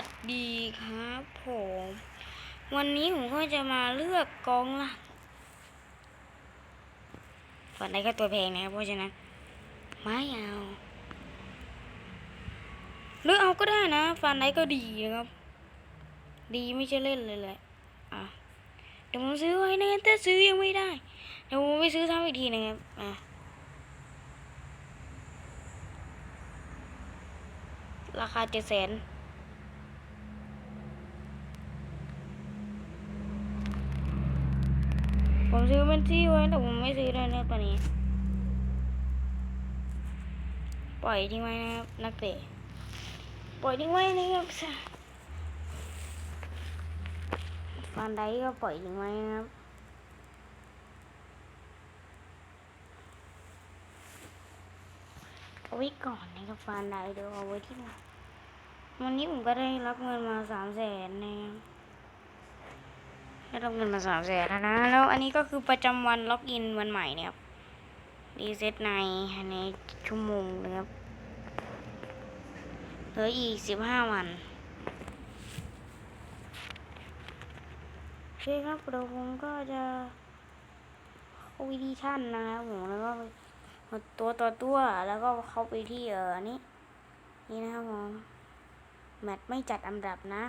วัสดีครับผม วันนี้ผมก็จะมาเลือกกองหลักฝันได้ก็ตัวแพงนะครับเพราะฉะนั้นไม่เอาหรือเอาก็ได้นะฟันได้ก็ดีนะครับ ดีไม่ใช่เล่นเลยแหละอะเดี๋ยวผมซื้อไว้นะแต่ซื้อยังไม่ได้ เดี๋ยวผมไปซื้อซ้ำอีกทีนะครับอะราคาเจ็ดแสน ผม ซื้อเป็นที่ไว้แต่ผมไม่ซื้อได้นะตอนนี้ ปล่อยทิ้งไว้นะครับนักเตะ ปล่อยทิ้งไว้นะครับฟันไดก็ปล่อยทิ้งไว้นะครับเอาไว้ก่อนนะครับฟันไดเดี๋ยวเอาไว้ที่หลังวันนี้ผมก็ได้รับเงินมาสามแสนนะครับ ได้รับเงินมาสามแสนแล้วนะ แล้วอันนี้ก็คือประจำวันล็อกอินวันใหม่เนี่ยครับรีเซ็ตในในชั่วโมงนะครับเหลืออีกสิบห้าวันโอเคครับเดี๋ยวผมก็จะเข้าวิดีชั่นนะครับผมแล้วก็ตัวต่อตัวแล้วก็เข้าไปที่เออนี้นี่นะครับผมแมตช์ไม่จัดอันดับนะ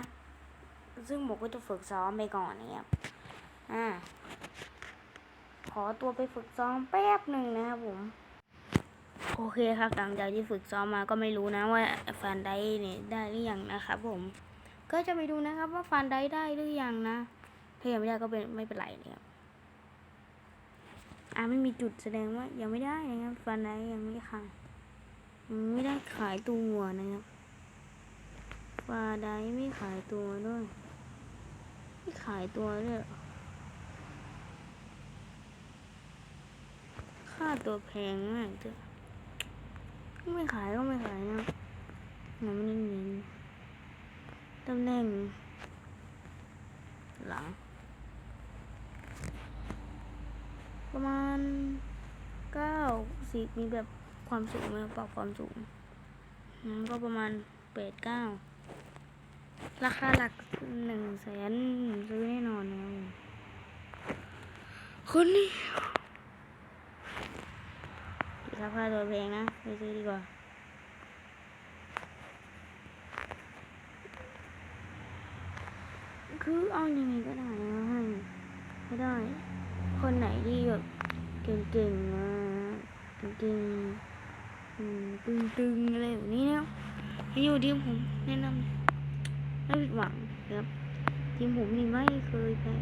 ซึ่งผมก็จะฝึกซ้อมไปก่อนนะครับ อ่า ขอตัวไปฝึกซ้อมแป๊บหนึ่งนะครับผม โอเคครับหลังจากที่ฝึกซ้อมมาก็ไม่รู้นะว่าฟันได้เนี่ยได้หรือยังนะครับผม ก็จะไปดูนะครับว่าฟันได้ได้หรือยังนะ ถ้ายังไม่ได้ก็เป็นไม่เป็นไรนะครับอ่าไม่มีจุดแสดงว่ายังไม่ได้นะครับฟันได้ยังไม่ขายไม่ได้ขายตัวนะครับฟาได้ไม่ขายตัวด้วย ไม่ขายตัวด้วยค่าตัวแพงมากจ้ะไม่ขายก็ไม่ขายนะมันไม่ได้เงินตำแหน่ง หลัง ประมาณเก้าสิบมีแบบความสูงไหมปรับความสูงก็ประมาณแปดเก้า ราคาหลักหนึ่งแสนซื้อแน่นอนนะคนนี้ราคาตัวแพงนะไปซื้อดีกว่าคือเอายังไงก็ได้นะให้ไม่ได้ คนไหนที่แบบเก่งๆนะเก่งๆตึงๆอะไรแบบนี้เนี่ยให้อยู่ทีมผมแนะนำ ไม่ผิดหวังนะครับทีมผมนี่ไม่เคยแพ้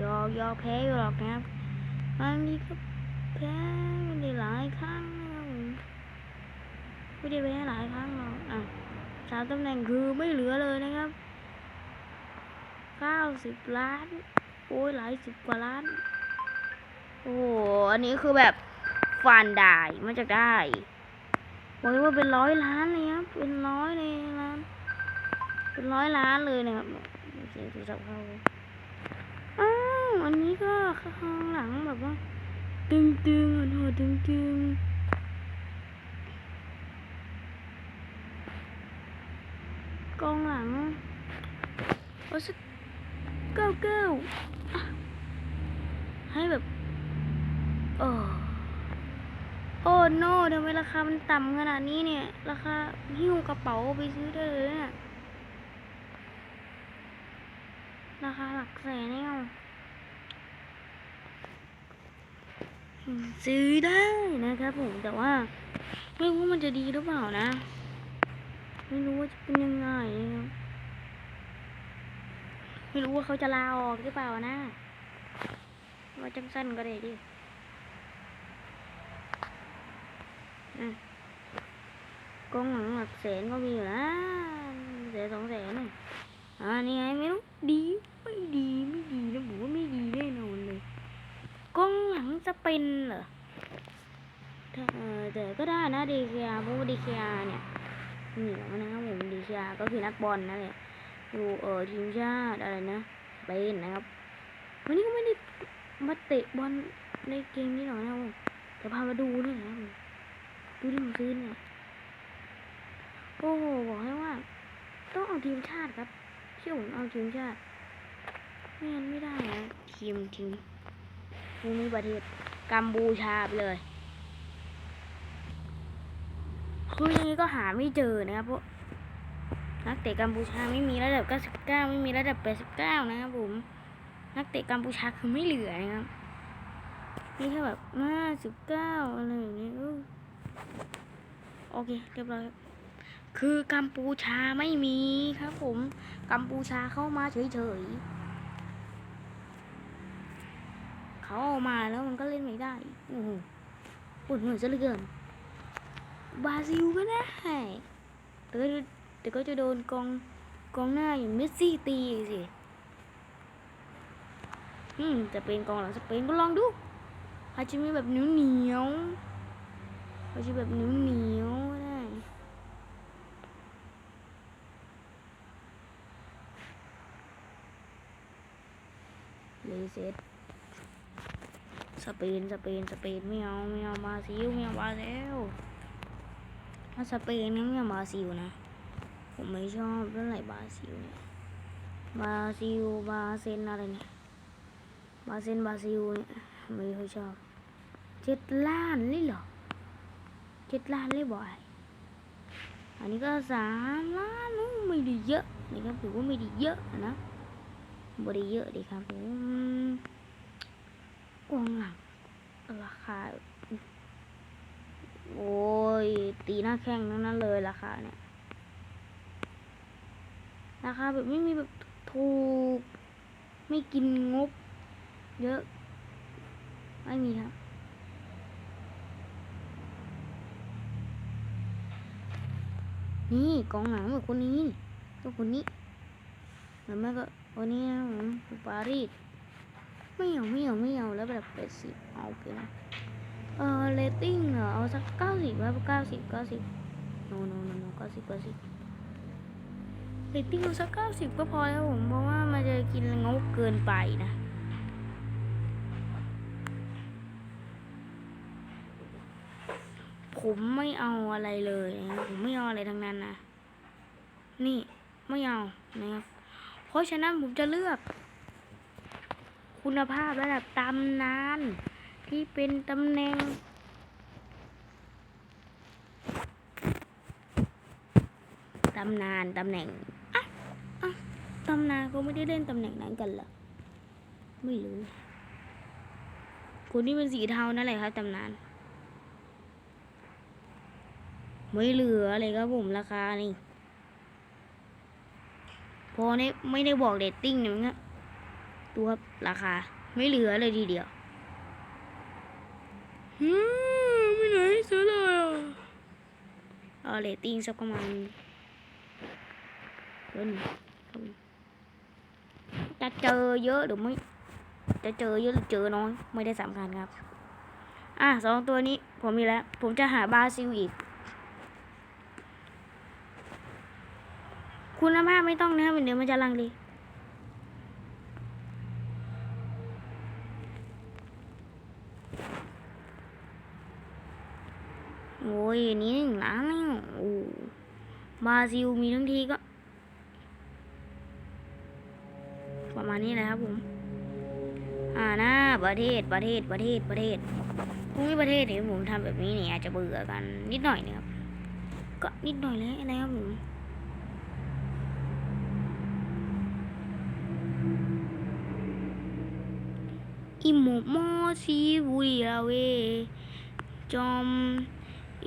ยอยอแพ้อยู่หรอกนะครับบางทีก็แพ้ไม่ได้หลายครั้งนะครับผมไม่ได้แพ้หลายครั้งหรอกอะสามตำแหน่งคือไม่เหลือเลยนะครับเก้าสิบล้าน โอ้ยหลายสิบกว่าล้าน โอ้โหอันนี้คือแบบฟานได้มาจากได้บอกเลยว่าเป็นร้อยล้านเลยครับเป็นร้อยเลยล้าน เป็นร้อยล้านเลยนะครับเสียงโทรศัพท์เข้าอ้าวอันนี้ก็ข้างหลังแบบว่า ตึงตึงๆหัวตึงตึงกองหลังเอาสักเก้าเก้าให้แบบโอ้โอ้โน่ทำไมราคามันต่ำขนาดนี้เนี่ย ราคาหิ้วกระเป๋าไปซื้อได้เลยเนี่ย ราคาหลักแสนเนี่ยอืมซื้อได้นะครับผมแต่ว่า ไม่รู้มันจะดีหรือเปล่านะ ไม่รู้ว่าจะเป็นยังไงครับไม่รู้ว่าเขาจะลาออกหรือเปล่านะว่าจังสั้นก็ได้ดิอะกองหลังหลักแสนก็มีอยู่นะแสนสองแสนน่ะ อ่านี่ไงไม่รู้ดีไม่ดีไม่ดีนะผมว่าไม่ดีแน่นอนเลยกล้องหลังจะเป็นเหรอเออแต่ก็ได้นะดีเคียเพราะว่าดีเคียเนี่ยเหนียวนะครับผมดีเคียก็คือนักบอลนั่นแหละอยู่เออทีมชาติอะไรนะเป็นนะครับวันนี้ก็ไม่ได้มาเตะบอลในเกมนี้หรอกนะครับผมแต่พามาดูนี่นะครับดูที่ผมซื้อเนี่ยโอ้โหบอกให้ว่า ต้องเอาทีมชาติครับ เชื่ผมเอาทีมชาติไม่งั้นไม่ได้นะทีมทีมภูมิประเทศกัมพูชาไปเลยคือยังไงก็หาไม่เจอนะครับเพราะนักเตะกัมพูชาไม่มีระดับ 99 ไม่มีระดับ 89 นะครับผม นักเตะกัมพูชาคือไม่เหลือนะครับมีแค่แบบ59อะไรอย่างนี้อู้โอเค เรียบร้อย คือกัมพูชาไม่มีครับผมกัมพูชาเข้ามาเฉยๆเขาเอามาแล้วมันก็เล่นไม่ได้โอ้โหปวดหัวซะเหลือเกินบราซิลก็ได้แต่ก็แต่ก็จะโดนกองกองหน้าอย่างเมสซี่ตีสิอืมจะเป็นกองหลังสเปนก็ลองดูอาจจะมีแบบเหนียวเหนียวๆอาจจะแบบเหนียวเหนียว เลเซตสเปนสเปนสเปนไม่เอาไม่เอาบราซิลไม่เอาบราซิลถ้าสเปนนี่ไม่เอาบราซิลนะผมไม่ชอบเท่าไหร่บาซิลเนี่ยบาซิลบาเซนอะไรเนี่ยบาเซนบาซิลเนี่ยไม่ค่อยชอบเจ็ดล้านเลยเหรอเจ็ดล้านเลยบ่อยอันนี้ก็สามล้านไม่ได้เยอะนี่ครับถือว่าไม่ได้เยอะนะ บริเยอะดีครับผมกวงหลังราคา โอ้ย ตีหน้าแข้งทั้งนั้นเลยราคาเนี่ย ราคาแบบไม่มีแบบถูก ไม่กินงบ เยอะ ไม่มีครับนี่กองหลังแบบคนนี้ก็คนนี้หรือไม่ก็ วันนี้นะผมปารีสไม่เอาไม่เอาไม่เอาแล้วแบบแปดสิบเอาไปนะเออเรตติ้งเหรอเอาสักเก้าสิบว่าเก้าสิบเก้าสิบโนโนโนโนเก้าสิบเก้าสิบเรตติ้งเอาสักเก้าสิบก็พอแล้วผมเพราะว่ามันจะกินงบเกินไปนะผมไม่เอาอะไรเลยนะผมไม่เอาอะไรทั้งนั้นนะ นี่ไม่เอานะครับ ราะฉะนั้นผมจะเลือก คุณภาพระดับตำนาน ที่เป็นตำแหน่งตำนานตำแหน่งอะอะตำนานเขาไม่ได้เล่นตำแหน่งนั้นกันเหรอไม่รู้คนที่เป็นสีเทานั่นแหละครับตำนานไม่เหลือเลยครับผมราคานี่ พอเนี่ยไม่ได้บอกเรตติ้งเนี่ยมันก็ตัวครับราคา ไม่เหลือเลยทีเดียวฮึไม่ไหนเสียเลยอะเอาเรตติ้งสักประมาณเกินจะเจอเยอะหรือไม่ จะเจอเยอะหรือเจอน้อย ไม่ได้สำคัญครับ อะสองตัวนี้ผมมีแล้ว ผมจะหาบราซิลอีก คุณภาพไม่ต้องนะครับเดี๋ยวมันจะลังเลโอ้ยนนี้หนึ่งล้านแล้วโอ้บราซิลมีทั้งทีก็ประมาณนี้แหละครับผม อ่านะประเทศประเทศประเทศประเทศภูมิประเทศเนี่ยผมทำแบบนี้เนี่ยอาจจะเบื่อกันนิดหน่อยนะครับก็นิดหน่อยเลยนะไรครับผม อิโมโมซีบุริอาเวจอม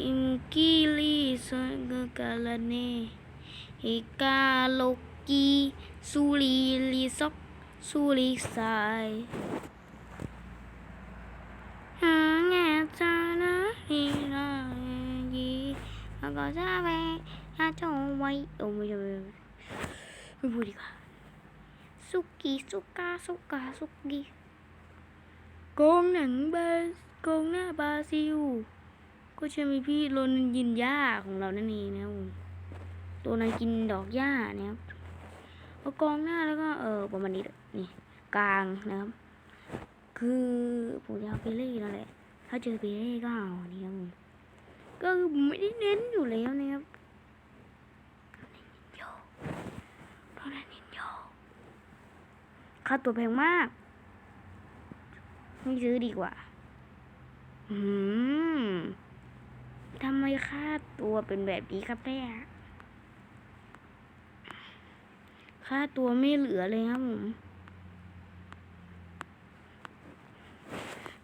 อิมกิลิสกกาลาเนเฮกาโลกีสุริลิซอกสุริสายหาแง่จานะฮินายีแล้ โกงหนังบาโกงหน้าบาซิล ก็จะมีพี่โรนยินยาของเรานั่นเองนะครับตัวนั้กินดอกหญ้านะครับเอากองหน้าแล้วก็เออประมาณนี้นี่กลางนะครับ คือผมจะเอาไปเล่นนั่นแหละถ้าเจอเปเล่นก็เอานี่ครับก็ไม่ได้เน้นอยู่แล้วนะครับโยโรนันโยค่าตัวแพงมาก ไม่ซื้อดีกว่า อืมทำไมค่าตัวเป็นแบบนี้ครับเนี่ยค่าตัวไม่เหลือเลยครับผม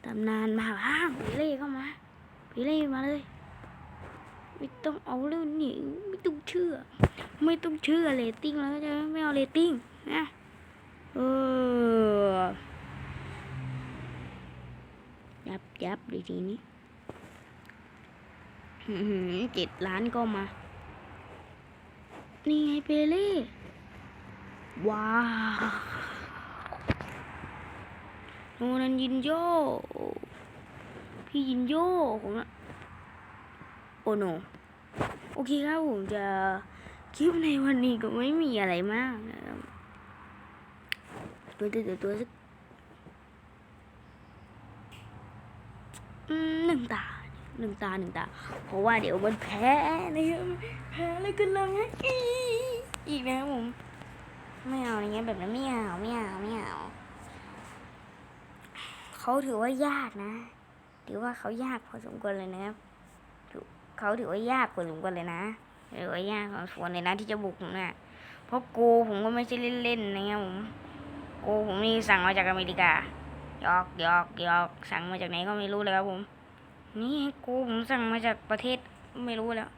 ตำนานมาบ้างพี่เล่เข้ามาพี่เล่มาเลย ไม่ต้องเอาเรื่องนี้ไม่ต้องเชื่อ ไม่ต้องเชื่อเรตติ้งแล้วจะไม่เอาเรตติ้งนะเออ ยับยับดีทีนี้เจ็ดล้านก็มา นี่ไงเปเล่ว้าวโนนันยินโย พี่ยินโยผมอะโอโน โอเคครับผมจะคลิปในวันนี้ก็ไม่มีอะไรมากนะครับตัวตัวตัวตัวสักอืม หนึ่งตาหนึ่งตาหนึ่งตา เพราะว่าเดี๋ยวมันแพ้นะครับแพ้แล้วก็ร้องไห้อีอีกนะครับผมไม่เอาอย่างเงี้ยแบบนั้นไม่เอาไม่เอาไม่เอาเขาถือว่ายากนะ ถือว่าเขายากพอสมควรเลยนะครับเขาถือว่ายากพอสมควรเลยนะถือว่ายากพอสมควรเลยนะที่จะบุกผมเนี่ยเพราะโกผมก็ไม่ใช่เล่นๆนะครับผมโกผมนี่สั่งมาจากอเมริกา ยอกยอกยอกสั่งมาจากไหนก็ไม่รู้เลยครับผม นี่โกผมสั่งมาจากประเทศไม่รู้แล้ว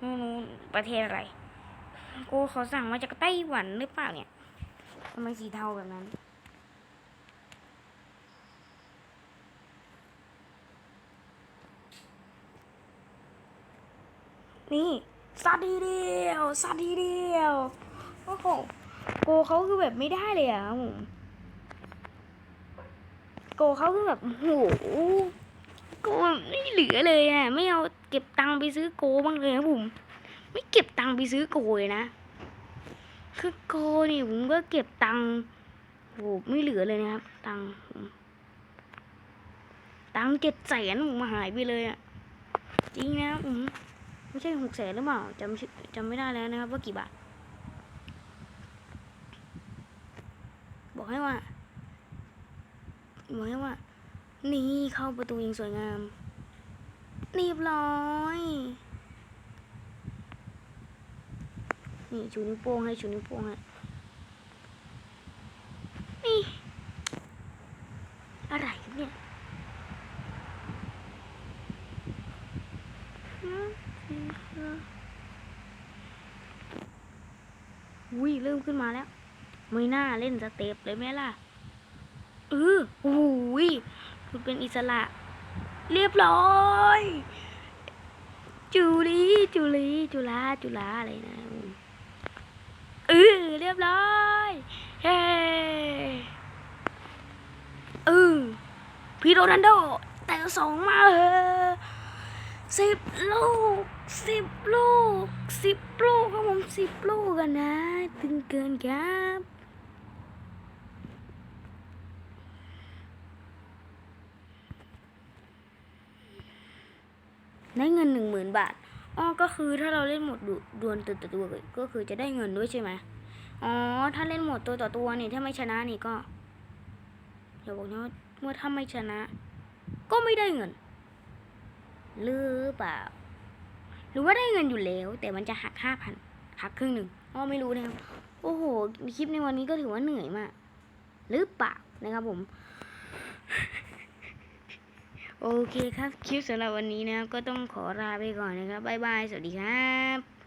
ไม่รู้ประเทศอะไรโกเขาสั่งมาจากไต้หวันหรือเปล่าเนี่ยทำไมสีเทาแบบนั้นนี่สัตว์ทีเดียวสัตว์ทีเดียวโอ้โหโกเขาคือแบบไม่ได้เลยอะครับผม โกเขาคือแบบโหโกไม่เหลือเลยอะ ไม่เอาเก็บตังค์ไปซื้อโกบ้างเลยครับผม ไม่เก็บตังค์ไปซื้อโกเลยนะ คือโกนี่ผมก็เก็บตังค์โหไม่เหลือเลยนะครับ ตังค์ตังค์เจ็ดแสนผมหายไปเลยอะ จริงนะผมไม่ใช่หกแสนหรือเปล่าจำจำไม่ได้แล้วนะครับว่ากี่บาท บอกให้ว่า บอกให้ว่า นี่เข้าประตูยิงสวยงามเรียบร้อยนี่ชูนิ้วโป้งให้ชูนิ้วโป้งให้นี่อะไรเนี่ยอุ้ยเริ่มขึ้นมาแล้ว ไม่น่าเล่นสเต็ปเลยไหมล่ะ เออโอ้ยคุณเป็นอิสระ เรียบร้อยจุลีจุลีจุลาจุลาอะไรนะเออเรียบร้อยเฮ้เออพี่โรนัลโด แต่สองมาเออสิบลูกสิบลูกสิบลูกครับผมสิบลูกกันนะตึงเกินครับ ได้เงินหนึ่งหมื่นบาทอ๋อก็คือถ้าเราเล่นหมดดดวลตัวต่อตัวก็คือจะได้เงินด้วยใช่ไหมอ๋อถ้าเล่นหมดตัวต่อตัวนี่ถ้าไม่ชนะนี่ก็อย่าบอกนะว่าเมื่อถ้าไม่ชนะ ก็ไม่ได้เงินหรือเปล่า หรือว่าได้เงินอยู่แล้ว แต่มันจะหักห้าพันหักครึ่งหนึ่งอ๋อไม่รู้นะครับโอ้โหคลิปในวันนี้ก็ถือว่าเหนื่อยมาก หรือเปล่านะครับผม โอเคครับคลิปสำหรับวันนี้นะครับก็ต้องขอลาไปก่อนนะครับบ๊ายบาย สวัสดีครับ